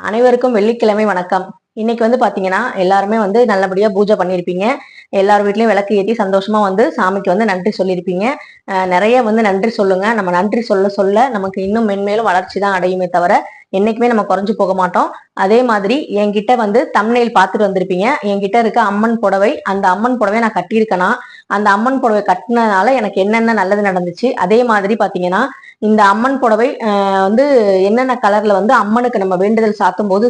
அனைவருக்கும் வெள்ளிக்கிழமை வணக்கம். இன்னைக்கு வந்து பாத்தீங்கன்னா எல்லாருமே வந்து நல்லபடியா பூஜை பண்ணியிருப்பீங்க எல்லார் வீட்லயும் விளக்கு ஏற்றி சந்தோஷமா வந்து சாமிக்கு வந்து நன்றி சொல்லியிருப்பீங்க நிறைய வந்து நன்றி சொல்லுங்க. நம்ம நன்றி சொல்ல சொல்ல நமக்கு இன்னும் மென்மேலும் வளர்ச்சி தான் அடையுமே தவிர என்னைக்குமே நம்ம குறைஞ்சு போக மாட்டோம். அதே மாதிரி என்கிட்ட வந்து தமிழில் பார்த்துட்டு வந்திருப்பீங்க. என்கிட்ட இருக்க அம்மன் புடவை அந்த அம்மன் புடவை நான் கட்டியிருக்கேனா அந்த அம்மன் புடவை கட்டினதுனால எனக்கு என்னென்ன நல்லது நடந்துச்சு? அதே மாதிரி பாத்தீங்கன்னா இந்த அம்மன் புடவை வந்து என்னென்ன கலர்ல வந்து அம்மனுக்கு நம்ம வேண்டுதல் சாத்தும் போது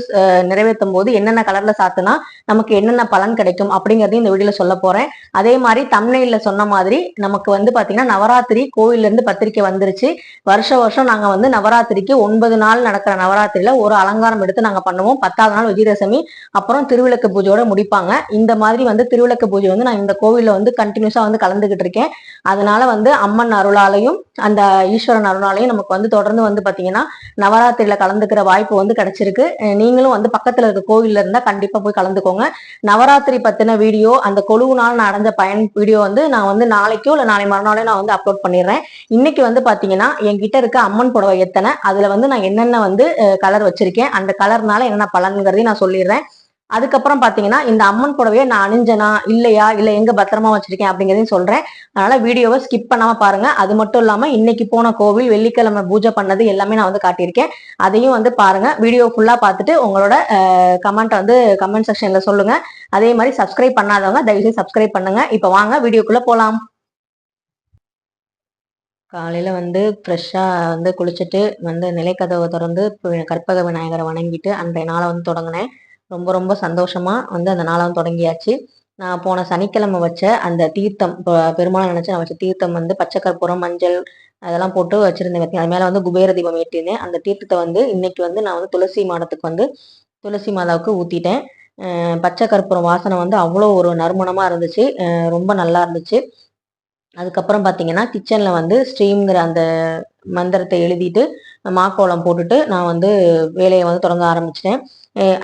நிறைவேற்றும் போது என்னென்ன கலர்ல சாத்துனா நமக்கு என்னென்ன பலன் கிடைக்கும் அப்படிங்கறதையும் இந்த வீடியோல சொல்ல போறேன். அதே மாதிரி தமிழ்ல சொன்ன மாதிரி நமக்கு வந்து பாத்தீங்கன்னா நவராத்திரி கோவில்ல இருந்து பத்திரிக்கை வந்துருச்சு. வருஷ வருஷம் நாங்க வந்து நவராத்திரிக்கு ஒன்பது நாள் நடக்கிற நவராத்திரியில ஒரு அலங்காரம் எடுத்து நாங்க பண்ணுவோம். பத்தாவது நாள் விஜயதசமி அப்புறம் திருவிளக்கு பூஜையோட முடிப்பாங்க. இந்த மாதிரி வந்து திருவிளக்கு பூஜை வந்து நான் இந்த கோவில்ல வந்து கண்டினியூ கண்டினியூஸா வந்து கலந்துகிட்டு இருக்கேன். அதனால வந்து அம்மன் அருளாலையும் அந்த ஈஸ்வரன் அருளாலையும் நமக்கு வந்து தொடர்ந்து வந்து பாத்தீங்கன்னா நவராத்திரியில கலந்துக்கிற வாய்ப்பு வந்து கிடைச்சிருக்கு. நீங்களும் வந்து பக்கத்துல இருக்க கோவில்ல இருந்தா கண்டிப்பா போய் கலந்துக்கோங்க. நவராத்திரி பத்தின வீடியோ அந்த கொழுவு நான் அடைஞ்ச பயன் வீடியோ வந்து நான் வந்து நாளைக்கோ இல்ல நாளை மறுநாளையும் நான் வந்து அப்லோட் பண்ணிடுறேன். இன்னைக்கு வந்து பாத்தீங்கன்னா என்கிட்ட இருக்க அம்மன் புடவை எத்தனை அதுல வந்து நான் என்னென்ன வந்து கலர் வச்சிருக்கேன். அந்த கலர்னால என்னென்ன பலன்கிறதையும் நான் சொல்லிடுறேன். அதுக்கப்புறம் பாத்தீங்கன்னா இந்த அம்மன் புடவையை நான் அணிஞ்சனா இல்லையா? இல்ல எங்க பத்திரமா வச்சிருக்கேன் அப்படிங்கிறதையும் சொல்றேன். அதனால வீடியோவை ஸ்கிப் பண்ணாம பாருங்க. அது மட்டும் இல்லாம இன்னைக்கு போன கோவில் வெள்ளிக்கிழமை பூஜை பண்ணது எல்லாமே நான் வந்து காட்டியிருக்கேன். அதையும் வந்து பாருங்க. வீடியோ ஃபுல்லா பார்த்துட்டு உங்களோட கமெண்ட் வந்து கமெண்ட் செக்ஷன்ல சொல்லுங்க. அதே மாதிரி சப்ஸ்கிரைப் பண்ணாதவங்க தயவுசெய்து சப்ஸ்கிரைப் பண்ணுங்க. இப்ப வாங்க வீடியோக்குள்ள போலாம். காலையில வந்து ஃப்ரெஷ்ஷா வந்து குளிச்சுட்டு வந்து நிலைக்கதவை திறந்து கற்பக விநாயகரை வணங்கிட்டு அன்றைய நாளை வந்து தொடங்கினேன். ரொம்ப ரொம்ப சந்தோஷமாக வந்து அந்த நாளாக வந்து தொடங்கியாச்சு. நான் போன சனிக்கிழமை வச்ச அந்த தீர்த்தம் பெருமாள் நினச்சி நான் வச்ச தீர்த்தம் வந்து பச்சை கற்பூரம் மஞ்சள் அதெல்லாம் போட்டு வச்சுருந்தேன் அது மேலே வந்து குபேர தீபம் ஏற்றிருந்தேன் அந்த தீர்த்தத்தை வந்து இன்னைக்கு வந்து நான் வந்து துளசி மாடத்துக்கு வந்து துளசி மாதாவுக்கு ஊற்றிட்டேன் பச்சை கற்பூரம் வாசனை வந்து அவ்வளோ ஒரு நறுமணமாக இருந்துச்சு. ரொம்ப நல்லா இருந்துச்சு. அதுக்கப்புறம் பார்த்தீங்கன்னா கிச்சனில் வந்து ஸ்ட்ரீம்ங்கிற அந்த மந்திரத்தை எழுதிட்டு மாக்கோளம் போட்டுட்டு நான் வந்து வேலையை வந்து தொடங்க ஆரம்பிச்சிட்டேன்.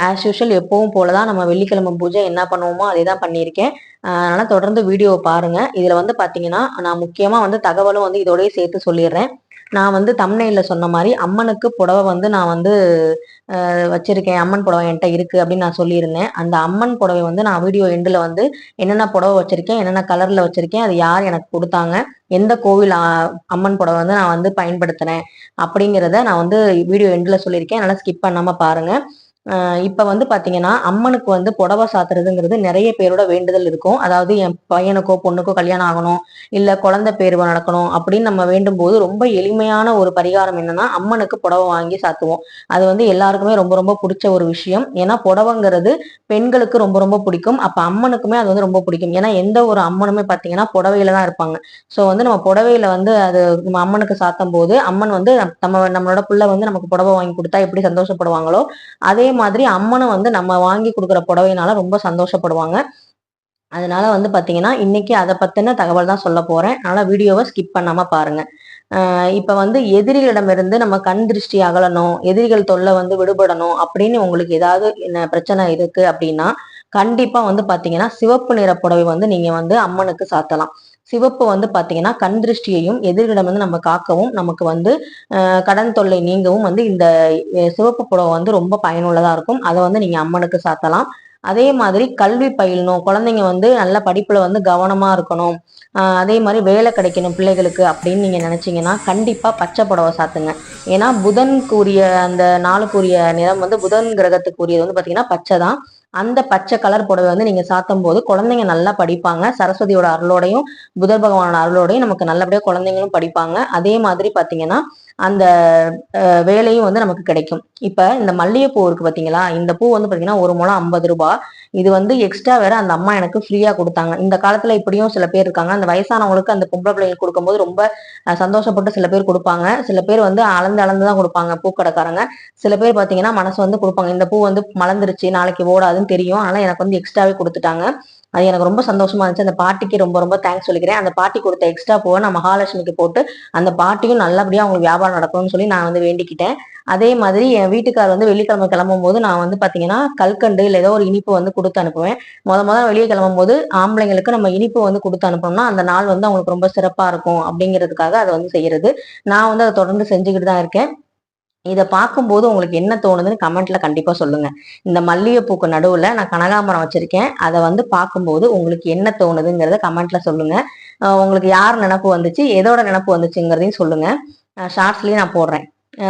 ஆஸ் யூஷுவல் எப்பவும் போல தான் நம்ம வெள்ளிக்கிழமை பூஜை என்ன பண்ணுவோமோ அதே தான் பண்ணியிருக்கேன் அதனால் தொடர்ந்து வீடியோவை பாருங்கள் இதில் வந்து பார்த்தீங்கன்னா நான் முக்கியமாக வந்து தகவலும் வந்து இதோடய சேர்த்து சொல்லிடுறேன். நான் வந்து தம்னையில் சொன்ன மாதிரி அம்மனுக்கு புடவை வந்து நான் வந்து வச்சிருக்கேன். அம்மன் புடவை என்கிட்ட இருக்குது அப்படின்னு நான் சொல்லியிருந்தேன். அந்த அம்மன் புடவை வந்து நான் வீடியோ எண்டில் வந்து என்னென்ன புடவை வச்சிருக்கேன் என்னென்ன கலரில் வச்சிருக்கேன் அது யார் எனக்கு கொடுத்தாங்க எந்த கோவில் அம்மன் புடவை வந்து நான் வந்து பயன்படுத்தினேன் அப்படிங்கிறத நான் வந்து வீடியோ எண்டில் சொல்லியிருக்கேன். அதனால் ஸ்கிப் பண்ணாமல் பாருங்கள் இப்ப வந்து பாத்தீங்கன்னா அம்மனுக்கு வந்து புடவை சாத்துறதுங்கிறது நிறைய பேரோட வேண்டுதல் இருக்கும். அதாவது என் பையனுக்கோ பொண்ணுக்கோ கல்யாணம் ஆகணும் இல்ல குழந்தை பேர்வை நடக்கணும் அப்படின்னு நம்ம வேண்டும் போது ரொம்ப எளிமையான ஒரு பரிகாரம் என்னன்னா அம்மனுக்கு புடவை வாங்கி சாத்துவோம். அது வந்து எல்லாருக்குமே ரொம்ப ரொம்ப பிடிச்ச ஒரு விஷயம். ஏன்னா புடவைங்கிறது பெண்களுக்கு ரொம்ப ரொம்ப பிடிக்கும். அப்ப அம்மனுக்குமே அது வந்து ரொம்ப பிடிக்கும். ஏன்னா எந்த ஒரு அம்மனுமே பாத்தீங்கன்னா புடவையில தான் இருப்பாங்க. சோ வந்து நம்ம புடவையில வந்து அது நம்ம அம்மனுக்கு சாத்தும் போது அம்மன் வந்து நம்ம நம்மளோட புள்ள வந்து நமக்கு புடவை வாங்கி கொடுத்தா எப்படி சந்தோஷப்படுவாங்களோ அதே மாதிரி அம்மனும் வந்து நம்ம வாங்கி கொடுக்குற புடவையினால ரொம்ப சந்தோஷப்படுவாங்க. அதனால வந்து பாத்தீங்கன்னா இன்னைக்கு அதை பத்தின தகவல் தான் சொல்ல போறேன். அதனால் வீடியோவை ஸ்கிப் பண்ணாம பாருங்க. ஆஹ் இப்ப வந்து எதிரிகளிடமிருந்து நம்ம கண் திருஷ்டி அகலணும் எதிரிகள் தொல்லை வந்து விடுபடணும் அப்படின்னு உங்களுக்கு ஏதாவது என்ன பிரச்சனை இருக்கு அப்படின்னா கண்டிப்பா வந்து பாத்தீங்கன்னா சிவப்பு நிற புடவை வந்து நீங்க வந்து அம்மனுக்கு சாத்தலாம். சிவப்பு வந்து பார்த்தீங்கன்னா கண் திருஷ்டியையும் எதிரிகளிடம் வந்து நம்ம காக்கவும் நமக்கு வந்து கடன் தொல்லை நீங்கவும் வந்து இந்த சிவப்பு புடவை வந்து ரொம்ப பயனுள்ளதாக இருக்கும். அதை வந்து நீங்கள் அம்மனுக்கு சாத்தலாம். அதே மாதிரி கல்வி பயிலணும் குழந்தைங்க வந்து நல்ல படிப்பில் வந்து கவனமாக இருக்கணும். அதே மாதிரி வேலை கிடைக்கணும் பிள்ளைகளுக்கு அப்படின்னு நீங்கள் நினச்சிங்கன்னா கண்டிப்பாக பச்சை புடவை சாத்துங்க. ஏன்னா புதனுக்குரிய அந்த நாளுக்குரிய நிறம் வந்து புதன் கிரகத்துக்குரியது வந்து பார்த்தீங்கன்னா பச்சை தான். அந்த பச்சை கலர் புடவை வந்து நீங்க சாத்தும் போது குழந்தைங்க நல்லா படிப்பாங்க. சரஸ்வதியோட அருளோடையும் புதர் பகவானோட அருளோடையும் நமக்கு நல்லபடியா குழந்தைங்களும் படிப்பாங்க. அதே மாதிரி பாத்தீங்கன்னா அந்த வேலையும் வந்து நமக்கு கிடைக்கும். இப்ப இந்த மல்லிகைப்பூ இருக்கு பார்த்தீங்களா இந்த பூ வந்து பார்த்தீங்கன்னா ஒரு முழம் ஐம்பது ரூபாய் இது வந்து எக்ஸ்ட்ரா வேற அந்த அம்மா எனக்கு ஃப்ரீயா கொடுத்தாங்க. இந்த காலத்துல இப்படியும் சில பேர் இருக்காங்க. அந்த வயசானவங்களுக்கு அந்த பொம்பளை பிள்ளைங்களுக்கு கொடுக்கும்போது ரொம்ப சந்தோஷப்பட்டு சில பேர் கொடுப்பாங்க. சில பேர் வந்து அளந்து அளந்து தான் கொடுப்பாங்க பூக்கடைக்காரங்க. சில பேர் பார்த்தீங்கன்னா மனசு வந்து கொடுப்பாங்க. இந்த பூ வந்து மலர்ந்துருச்சு நாளைக்கு ஓடாதுன்னு தெரியும். ஆனால் எனக்கு வந்து எக்ஸ்ட்ராவே கொடுத்துட்டாங்க. அது எனக்கு ரொம்ப சந்தோஷமா இருந்துச்சு. அந்த பாட்டிக்கு ரொம்ப ரொம்ப தேங்க்ஸ் சொல்லிக்கிறேன். அந்த பாட்டி கொடுத்த எக்ஸ்ட்ரா பூவை நான் மகாலட்சுமிக்கு போட்டு அந்த பாட்டியும் நல்லபடியா அவங்களுக்கு வியாபாரம் நடக்கணும்னு சொல்லி நான் வந்து வேண்டிக்கிட்டேன். அதே மாதிரி என் வீட்டுக்கார் வந்து வெள்ளிக்கிழமை கிளம்பும் போது நான் வந்து பாத்தீங்கன்னா கல்கண்டு இல்ல ஏதோ ஒரு இனிப்பு வந்து கொடுத்து அனுப்புவேன். முத முத வெளியே கிளம்பும் போது ஆம்பளைங்களுக்கு நம்ம இனிப்பு வந்து கொடுத்து அனுப்பணும்னா அந்த நாள் வந்து அவங்களுக்கு ரொம்ப சிறப்பா இருக்கும் அப்படிங்கிறதுக்காக அதை வந்து செய்யறது. நான் வந்து அதை தொடர்ந்து செஞ்சுக்கிட்டு தான் இருக்கேன். இதை பார்க்கும்போது உங்களுக்கு என்ன தோணுதுன்னு கமெண்ட்ல கண்டிப்பா சொல்லுங்க. இந்த மல்லிகைப்பூக்கு நடுவுல நான் கனகாமரம் வச்சிருக்கேன். அதை வந்து பார்க்கும்போது உங்களுக்கு என்ன தோணுதுங்கிறத கமெண்ட்ல சொல்லுங்க. உங்களுக்கு யார் நினப்பு வந்துச்சு? எதோட நினப்பு வந்துச்சுங்கிறதையும் சொல்லுங்க. ஷார்ட்ஸ்லயும் நான் போடுறேன்.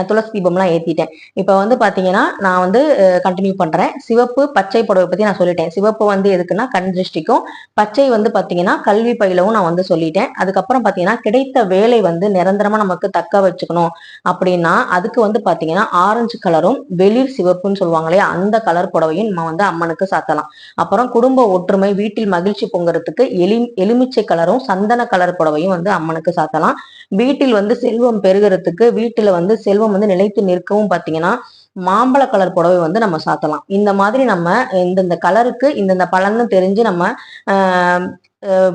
துளசி தீபம்லாம் ஏற்றிட்டேன் இப்போ வந்து பார்த்தீங்கன்னா நான் வந்து கண்டினியூ பண்ணுறேன் சிவப்பு பச்சை புடவை பற்றி நான் சொல்லிட்டேன். சிவப்பு வந்து எதுக்குன்னா கண் திருஷ்டிக்கும். பச்சை வந்து பார்த்தீங்கன்னா கல்வி பயிலவும் நான் வந்து சொல்லிட்டேன். அதுக்கப்புறம் பார்த்தீங்கன்னா கிடைத்த வேலை வந்து நிரந்தரமாக நமக்கு தக்க வச்சுக்கணும். அப்படின்னா அதுக்கு வந்து பார்த்தீங்கன்னா ஆரஞ்சு கலரும் வெளிர் சிவப்புன்னு சொல்லுவாங்க இல்லையா அந்த கலர் புடவையும் நம்ம வந்து அம்மனுக்கு சாத்தலாம். அப்புறம் குடும்ப ஒற்றுமை வீட்டில் மகிழ்ச்சி பொங்குறதுக்கு எலி எலுமிச்சை கலரும் சந்தன கலர் புடவையும் வந்து அம்மனுக்கு சாத்தலாம். வீட்டில் வந்து செல்வம் பெருகிறதுக்கு வீட்டில் வந்து செல்வம் வந்து நிலைத்து நிற்கவும் பாத்தீங்கன்னா மாம்பழ கலர் புடவை வந்து நம்ம சாத்தலாம். இந்த மாதிரி நம்ம இந்தந்த கலருக்கு இந்தந்த பலன்னு தெரிஞ்சு நம்ம ஆஹ்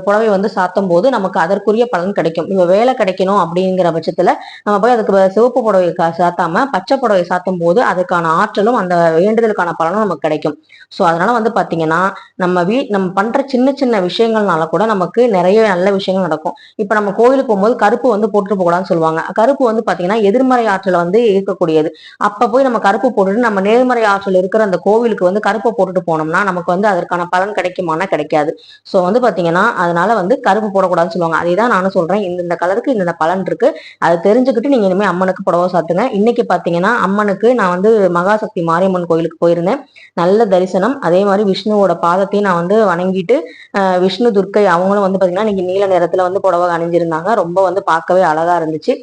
புடவை வந்து சாத்தும் போது நமக்கு அதற்குரிய பலன் கிடைக்கும். இப்போ வேலை கிடைக்கணும் அப்படிங்கிற பட்சத்தில் நம்ம போய் அதுக்கு சிவப்பு புடவை சாத்தாம பச்சை புடவை சாத்தும் போது அதுக்கான ஆற்றலும் அந்த வேண்டுதலுக்கான பலனும் நமக்கு கிடைக்கும். ஸோ அதனால வந்து பார்த்தீங்கன்னா நம்ம வீ நம்ம பண்ற சின்ன சின்ன விஷயங்கள்னால கூட நமக்கு நிறைய நல்ல விஷயங்கள் நடக்கும். இப்போ நம்ம கோயிலுக்கு போகும்போது கருப்பு வந்து போட்டுட்டு போகலாம்னு சொல்லுவாங்க. கருப்பு வந்து பார்த்தீங்கன்னா எதிர்மறை ஆற்றலை வந்து இருக்கக்கூடியது அப்போ போய் நம்ம கருப்பு போட்டுட்டு நம்ம நேர்மறை ஆற்றல் இருக்கிற அந்த கோவிலுக்கு வந்து கருப்பை போட்டுட்டு போனோம்னா நமக்கு வந்து அதற்கான பலன் கிடைக்குமானா கிடைக்காது. ஸோ வந்து பாத்தீங்கன்னா அதனால வந்து கருப்பு போடக்கூடாதுன்னு சொல்லுவாங்க. அதே தான் நானும் சொல்றேன். இந்த கலருக்கு இந்த பலன் இருக்கு. அதை தெரிஞ்சுக்கிட்டு நீங்க இனிமே அம்மனுக்கு புடவை சாத்துங்க. இன்னைக்கு பாத்தீங்கன்னா அம்மனுக்கு நான் வந்து மகாசக்தி மாரியம்மன் கோயிலுக்கு போயிருந்தேன். நல்ல தரிசனம். அதே மாதிரி விஷ்ணுவோட பாதத்தையும் நான் வந்து வணங்கிட்டு விஷ்ணு துர்க்கை அவங்களும் வந்து பாத்தீங்கன்னா இன்னைக்கு நீல நேரத்துல வந்து புடவை அணிஞ்சிருந்தாங்க. ரொம்ப வந்து பார்க்கவே அழகா இருந்துச்சு.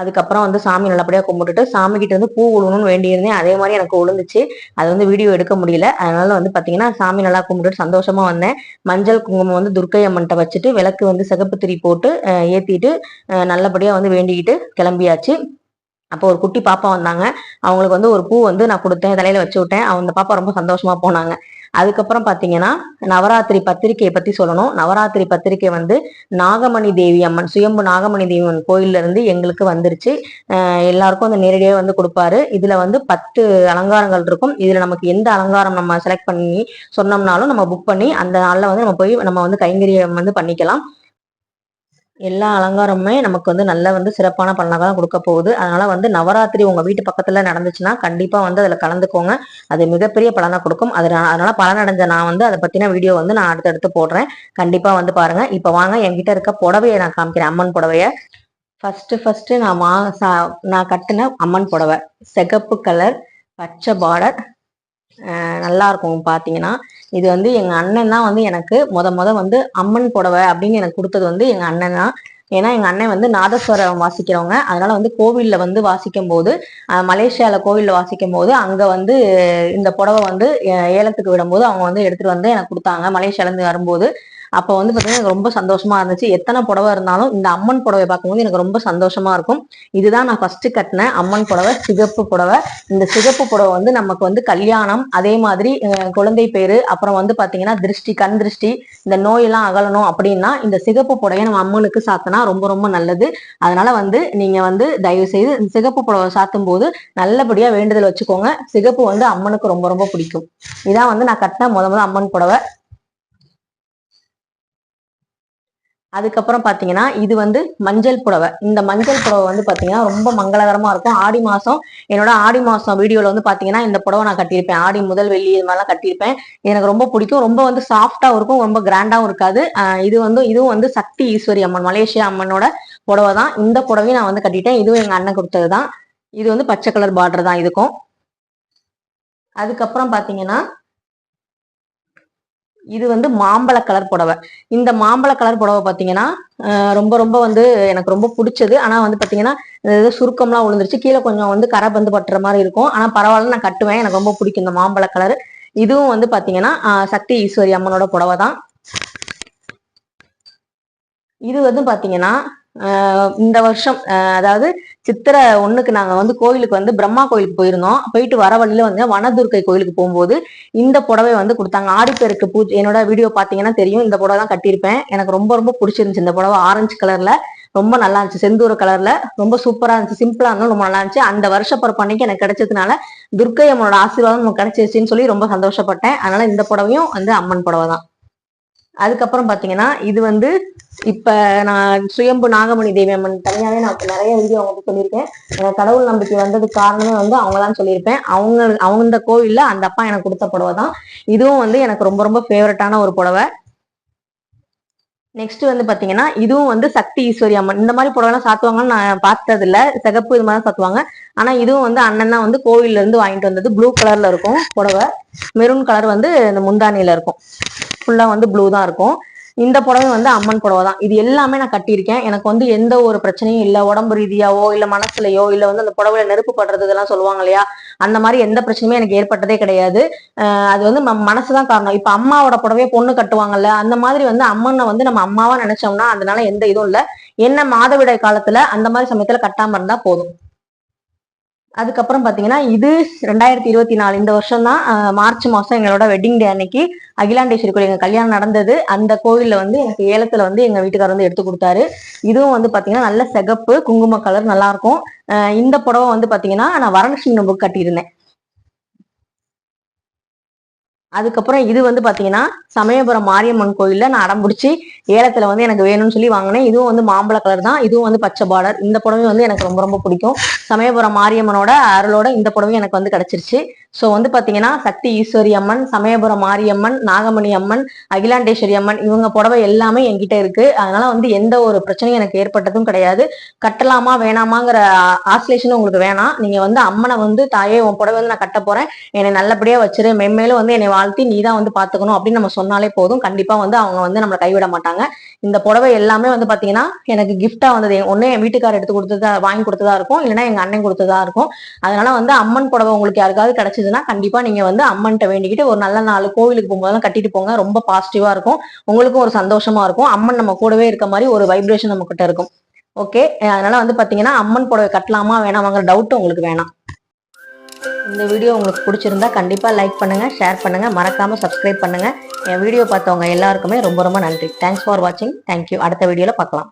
அதுக்கப்புறம் வந்து சாமி நல்லபடியாக கும்பிட்டுட்டு சாமி கிட்ட வந்து பூ விழுணும்னு வேண்டியிருந்தேன். அதே மாதிரி எனக்கு விழுந்துச்சு அது வந்து வீடியோ எடுக்க முடியல. அதனால வந்து பார்த்தீங்கன்னா சாமி நல்லா கும்பிட்டுட்டு சந்தோஷமா வந்தேன். மஞ்சள் குங்குமம் வந்து துர்க்கை அம்மன்ட்ட வச்சுட்டு விளக்கு வந்து சிகப்பு திரி போட்டு ஏற்றிட்டு நல்லபடியாக வந்து வேண்டிக்கிட்டு கிளம்பியாச்சு. அப்போ ஒரு குட்டி பாப்பா வந்தாங்க. அவங்களுக்கு வந்து ஒரு பூ வந்து நான் கொடுத்தேன். தலையில வச்சு விட்டேன். அவங்க அந்த பாப்பா ரொம்ப சந்தோஷமா போனாங்க. அதுக்கப்புறம் பார்த்தீங்கன்னா நவராத்திரி பத்திரிக்கையை பற்றி சொல்லணும். நவராத்திரி பத்திரிக்கை வந்து நாகமணி தேவி அம்மன் சுயம்பு நாகமணி தேவி அம்மன் கோயிலிருந்து எங்களுக்கு வந்துருச்சு. எல்லாருக்கும் அந்த நேரடியாக வந்து கொடுப்பாரு. இதில் வந்து பத்து அலங்காரங்கள் இருக்கும். இதில் நமக்கு எந்த அலங்காரம் நம்ம செலக்ட் பண்ணி சொன்னோம்னாலும் நம்ம புக் பண்ணி அந்த நாளில் வந்து நம்ம போய் நம்ம வந்து கைங்கரியம் வந்து பண்ணிக்கலாம். எல்லா அலங்காரமுமே நமக்கு வந்து நல்ல வந்து சிறப்பான பலனாக தான் கொடுக்க போகுது. அதனால வந்து நவராத்திரி உங்க வீட்டு பக்கத்துல நடந்துச்சுன்னா கண்டிப்பா வந்து அதுல கலந்துக்கோங்க. அது மிகப்பெரிய பலனை கொடுக்கும். அது நான் அதனால பலனடைஞ்ச நான் வந்து அதை பத்தின வீடியோ வந்து நான் அடுத்தடுத்து போடுறேன். கண்டிப்பா வந்து பாருங்க. இப்ப வாங்க என்கிட்ட இருக்க புடவையை நான் காமிக்கிறேன். அம்மன் புடவைய. ஃபர்ஸ்ட் ஃபர்ஸ்ட் நான் மா சா- நான் கட்டின அம்மன் புடவை. சிகப்பு கலர் பச்சை பார்டர் நல்லா இருக்கும் இது வந்து எங்க அண்ணன் தான் வந்து எனக்கு முத முத வந்து அம்மன் புடவை அப்படின்னு எனக்கு கொடுத்தது வந்து எங்க அண்ணன் தான். ஏன்னா எங்க அண்ணன் வந்து நாதஸ்வரம் வாசிக்கிறவங்க. அதனால வந்து கோவில்ல வந்து வாசிக்கும் போது மலேசியால கோவில்ல வாசிக்கும் போது அங்க வந்து இந்த புடவை வந்து ஏ- ஏலத்துக்கு விடும்போது அவங்க வந்து எடுத்துட்டு வந்து எனக்கு கொடுத்தாங்க. மலேசியால இருந்து வரும்போது அப்போ வந்து பாத்தீங்கன்னா எனக்கு ரொம்ப சந்தோஷமா இருந்துச்சு. எத்தனை புடவை இருந்தாலும் இந்த அம்மன் புடவை பார்க்கும்போது எனக்கு ரொம்ப சந்தோஷமா இருக்கும். இதுதான் நான் ஃபர்ஸ்ட் கட்டின அம்மன் புடவை சிகப்பு புடவை. இந்த சிகப்பு புடவை வந்து நமக்கு வந்து கல்யாணம் அதே மாதிரி குழந்தை பேரு அப்புறம் வந்து பாத்தீங்கன்னா திருஷ்டி கண் திருஷ்டி இந்த நோயெல்லாம் அகலணும் அப்படின்னா இந்த சிகப்பு புடவையை நம்ம அம்மனுக்கு சாத்தினா ரொம்ப ரொம்ப நல்லது. அதனால வந்து நீங்க வந்து தயவு செய்து இந்த சிகப்பு புடவை சாத்தும் போது நல்லபடியா வேண்டுதல் வச்சுக்கோங்க. சிகப்பு வந்து அம்மனுக்கு ரொம்ப ரொம்ப பிடிக்கும். இதான் வந்து நான் கட்டின முத முத அம்மன் புடவை. அதுக்கப்புறம் பாத்தீங்கன்னா இது வந்து மஞ்சள் புடவை. இந்த மஞ்சள் புடவை வந்து பாத்தீங்கன்னா ரொம்ப மங்களகரமா இருக்கும். ஆடி மாசம் என்னோட ஆடி மாசம் வீடியோல வந்து பாத்தீங்கன்னா இந்த புடவை நான் கட்டியிருப்பேன். ஆடி முதல் வெள்ளி இது மாதிரிலாம் கட்டியிருப்பேன். எனக்கு ரொம்ப பிடிக்கும். ரொம்ப வந்து சாஃப்டாவும் இருக்கும் ரொம்ப கிராண்டாவும் இருக்காது. இது வந்து இதுவும் வந்து சக்தி ஈஸ்வரி அம்மன் மலேசியா அம்மனோட புடவை தான். இந்த புடவையும் நான் வந்து கட்டிட்டேன். இதுவும் எங்க அண்ணன் கொடுத்தது தான். இது வந்து பச்சை கலர் பார்டர் தான் இதுக்கும். அதுக்கப்புறம் பாத்தீங்கன்னா இது வந்து மாம்பழ கலர் புடவை. இந்த மாம்பழ கலர் புடவை பார்த்தீங்கன்னா ரொம்ப ரொம்ப வந்து எனக்கு ரொம்ப பிடிச்சது. ஆனால் வந்து பார்த்தீங்கன்னா இது சுருக்கம்லாம் விழுந்துருச்சு கீழே கொஞ்சம் வந்து கரை பந்து பட்டுற மாதிரி இருக்கும். ஆனால் பரவாயில்ல நான் கட்டுவேன். எனக்கு ரொம்ப பிடிக்கும் இந்த மாம்பழ கலர் இதுவும் வந்து பார்த்தீங்கன்னா சக்தி ஈஸ்வரி அம்மனோட புடவை தான். இது வந்து பார்த்தீங்கன்னா இந்த வருஷம் அதாவது சித்திரை ஒண்ணுக்கு நாங்க வந்து கோயிலுக்கு வந்து பிரம்மா கோயிலுக்கு போயிருந்தோம். போயிட்டு வர வழியில வந்து வனதுர்க்கை கோயிலுக்கு போகும்போது இந்த புடவை வந்து கொடுத்தாங்க. ஆடிப்பெருக்கு பூஜை என்னோட வீடியோ பாத்தீங்கன்னா தெரியும். இந்த புடவை தான் கட்டியிருப்பேன். எனக்கு ரொம்ப ரொம்ப பிடிச்சிருந்துச்சு இந்த புடவை. ஆரஞ்சு கலர்ல ரொம்ப நல்லா இருந்துச்சு. செந்தூர கலர்ல ரொம்ப சூப்பரா இருந்துச்சு. சிம்பிளா இருந்தாலும் ரொம்ப நல்லா இருந்துச்சு. அந்த வருஷ பிறப்பு அன்னைக்கு எனக்கு கிடைச்சதுனால துர்க்கை அம்மனோட ஆசீர்வாதம் நமக்கு கிடைச்சிருச்சுன்னு சொல்லி ரொம்ப சந்தோஷப்பட்டேன். அதனால இந்த புடவையும் வந்து அம்மன் புடவை தான் அதுக்கப்புறம் பாத்தீங்கன்னா இது வந்து இப்ப நான் சுயம்பு நாகமணி தேவி அம்மன் தனியாவே நான் நிறைய வீடியோ அவங்களுக்கு சொல்லியிருக்கேன். எனக்கு கடவுள் நம்பிக்கை வந்ததுக்கு காரணமே வந்து அவங்க தான் சொல்லியிருப்பேன். அவங்க அவங்க இந்த கோவில்ல அந்த அப்பா எனக்கு கொடுத்த புடவை தான். இதுவும் வந்து எனக்கு ரொம்ப ரொம்ப ஃபேவரட்டான ஒரு புடவை. நெக்ஸ்ட் வந்து பாத்தீங்கன்னா இதுவும் வந்து சக்தி ஈஸ்வரி அம்மன். இந்த மாதிரி புடவைலாம் சாத்துவாங்கன்னு நான் பார்த்தது இல்ல சிகப்பு இது மாதிரி சாத்துவாங்க. ஆனா இதுவும் வந்து அண்ணன் தான் வந்து கோவில்ல இருந்து வாங்கிட்டு வந்தது ப்ளூ கலர்ல இருக்கும் புடவை. மெரூன் கலர் வந்து இந்த முந்தானியில இருக்கும். ஃபுல்லா வந்து ப்ளூ தான் இருக்கும். இந்த புடவை வந்து அம்மன் புடவை தான். இது எல்லாமே நான் கட்டியிருக்கேன். எனக்கு வந்து எந்த ஒரு பிரச்சனையும் இல்லை. உடம்பு ரீதியாவோ இல்லை மனசுலையோ இல்லை வந்து அந்த புடவையில நெருப்பு படுறது இதெல்லாம் சொல்லுவாங்க இல்லையா? அந்த மாதிரி எந்த பிரச்சனையுமே எனக்கு ஏற்பட்டதே கிடையாது. அது வந்து ம- மனசுதான் காரணம். இப்போ அம்மாவோட புடவையே பொண்ணு கட்டுவாங்கல்ல அந்த மாதிரி வந்து அம்மனை வந்து நம்ம அம்மாவா நினைச்சோம்னா அதனால எந்த இதுவும் இல்லை. என்ன மாதவிடாய் காலத்துல அந்த மாதிரி சமயத்துல கட்டாம இருந்தா போதும். அதுக்கப்புறம் பாத்தீங்கன்னா இது ரெண்டாயிரத்தி இருபத்தி நாலு இந்த வருஷம் தான் மார்ச் மாசம் எங்களோட வெட்டிங் டே அன்னைக்கு அகிலாண்டேஸ்வரி கோயில் எங்க கல்யாணம் நடந்தது. அந்த கோயில்ல வந்து எனக்கு ஏலத்துல வந்து எங்க வீட்டுக்காரர் வந்து எடுத்து கொடுத்தாரு. இதுவும் வந்து பாத்தீங்கன்னா நல்ல சிகப்பு குங்கும கலர் நல்லா இருக்கும். இந்த புடவை வந்து பாத்தீங்கன்னா நான் வரலட்சுமி புக் கட்டியிருந்தேன். அதுக்கப்புறம் இது வந்து பாத்தீங்கன்னா சமயபுரம் மாரியம்மன் கோயில்ல நான் அடம் பிடிச்சி ஏலத்துல வந்து எனக்கு வேணும்னு சொல்லி வாங்கினேன். இதுவும் வந்து மாம்பழ கலர் தான். இதுவும் வந்து பச்சை பார்டர் இந்த புடவை வந்து எனக்கு ரொம்ப ரொம்ப பிடிக்கும். சமயபுரம் மாரியம்மனோட அருளோட இந்த புடவை எனக்கு வந்து கிடைச்சிருச்சு. ஸோ வந்து பார்த்தீங்கன்னா சக்தி ஈஸ்வரி அம்மன் சமயபுரம் மாரியம்மன் நாகமணி அம்மன் அகிலாண்டேஸ்வரி அம்மன் இவங்க புடவை எல்லாமே என்கிட்ட இருக்கு. அதனால வந்து எந்த ஒரு பிரச்சனையும் எனக்கு ஏற்பட்டதும் கிடையாது. கட்டலாமா வேணாமாங்கிற ஆசிலேஷனும் உங்களுக்கு வேணாம். நீங்க வந்து அம்மனை வந்து தாயே உன் புடவை வந்து நான் கட்ட போறேன். என்னை நல்லபடியா வச்சிரு. மென்மேலும் வந்து என்னை வாழ்த்தி நீ தான் வந்து பாத்துக்கணும். அப்படின்னு நம்ம சொன்னாலே போதும். கண்டிப்பா வந்து அவங்க வந்து நம்மளை கைவிட மாட்டாங்க. இந்த புடவை எல்லாமே வந்து பாத்தீங்கன்னா எனக்கு கிஃப்டா வந்தது. ஒன்னு என் வீட்டுக்காரர் எடுத்து கொடுத்ததா வாங்கி கொடுத்ததா இருக்கும். இல்லைன்னா எங்க அண்ணன் கொடுத்ததா இருக்கும். அதனால வந்து அம்மன் புடவை உங்களுக்கு யாருக்காவது கிடைச்சதுன்னா கண்டிப்பா நீங்க வந்து அம்மன்ட்ட வேண்டிக்கிட்டு ஒரு நல்ல நாள் கோவிலுக்கு போகும்போதெல்லாம் கட்டிட்டு போங்க. ரொம்ப பாசிட்டிவா இருக்கும். உங்களுக்கும் ஒரு சந்தோஷமா இருக்கும். அம்மன் நம்ம கூடவே இருக்க மாதிரி ஒரு வைப்ரேஷன் நம்ம கிட்ட இருக்கும் ஓகே அதனால வந்து பாத்தீங்கன்னா அம்மன் புடவை கட்டலாமா வேணாமாங்கிற டவுட் உங்களுக்கு வேணாம். இந்த வீடியோ உங்களுக்கு பிடிச்சிருந்தா கண்டிப்பா லைக் பண்ணுங்க ஷேர் பண்ணுங்க. மறக்காம சப்ஸ்கிரைப் பண்ணுங்க. என் வீடியோ பார்த்தவங்க எல்லாருக்குமே ரொம்ப ரொம்ப நன்றி. தேங்க்ஸ் ஃபார் வாட்சிங் தேங்க்யூ அடுத்த வீடியோல பார்க்கலாம்.